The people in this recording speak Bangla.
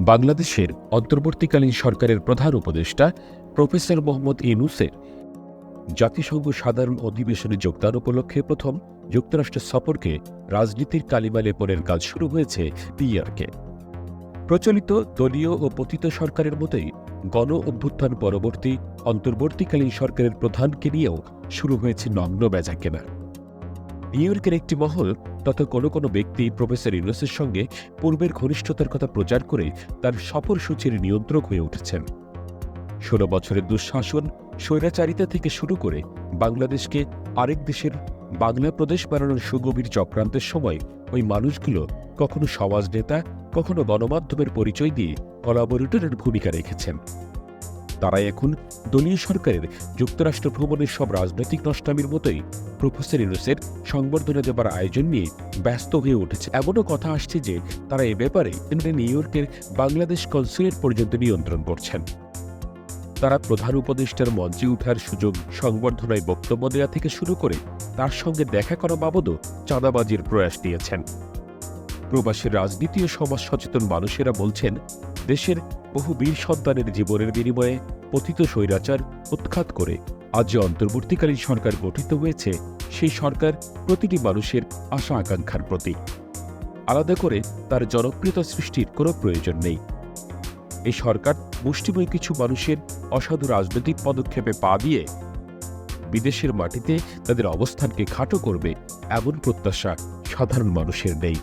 বাংলাদেশের অন্তর্বর্তীকালীন সরকারের প্রধান উপদেষ্টা প্রফেসর মোহাম্মদ ইউনুসের জাতিসংঘ সাধারণ অধিবেশনে যোগদান উপলক্ষে প্রথম যুক্তরাষ্ট্র সফরকে রাজনীতির কালিমা লেপনের কাজ শুরু হয়েছে পিআরকে। প্রচলিত দলীয় ও পতিত সরকারের মতোই গণ অভ্যুত্থান পরবর্তী অন্তর্বর্তীকালীন সরকারের প্রধানকে নিয়েও শুরু হয়েছে নগ্ন বেজা কেনা নিউ ইয়র্কের একটি মহল, তথা কোনো কোনো ব্যক্তি প্রফেসর ইউনুসের সঙ্গে পূর্বের ঘনিষ্ঠতার কথা প্রচার করে তার সফরসূচির নিয়ন্ত্রক হয়ে উঠেছেন। ষোলো বছরের দুঃশাসন স্বৈরাচারিতা থেকে শুরু করে বাংলাদেশকে আরেক দেশের বাংলা প্রদেশ বানানোর সুগভীর চক্রান্তের সময় ওই মানুষগুলো কখনো সমাজ নেতা কখনো গণমাধ্যমের পরিচয় দিয়ে কলাবরেটরের ভূমিকা রেখেছেন। তারা এখন দলীয় সরকারের যুক্তরাষ্ট্র ভ্রমণের সব রাজনৈতিক নষ্টামির মতোই প্রফেসর ইউনুসের সংবর্ধনা দেবার আয়োজন নিয়ে ব্যস্ত হয়ে উঠেছে। এমনও কথা আসছে যে তারা এ ব্যাপারে নিউ ইয়র্কের বাংলাদেশ কনসুলেট পর্যন্ত নিয়ন্ত্রণ করছেন। তারা প্রধান উপদেষ্টার মঞ্চে উঠার সুযোগ সংবর্ধনায় বক্তব্য দেওয়া থেকে শুরু করে তার সঙ্গে দেখা করা বাবদও চাঁদাবাজির প্রয়াস নিয়েছেন। প্রবাসের রাজনীতি ও সমাজ সচেতন মানুষেরা বলছেন, দেশের বহু বীর সন্তানের জীবনের বিনিময়ে পতিত স্বৈরাচার উৎখাত করে আজ যে অন্তর্বর্তীকালীন সরকার গঠিত হয়েছে, সেই সরকার প্রতিটি মানুষের আশা আকাঙ্ক্ষার প্রতীক। আলাদা করে তার জনপ্রিয়তা সৃষ্টির কোনো প্রয়োজন নেই। এই সরকার মুষ্টিময় কিছু মানুষের অসাধু রাজনৈতিক পদক্ষেপে পা দিয়ে বিদেশের মাটিতে তাদের অবস্থানকে খাটো করবে এমন প্রত্যাশা সাধারণ মানুষের নেই।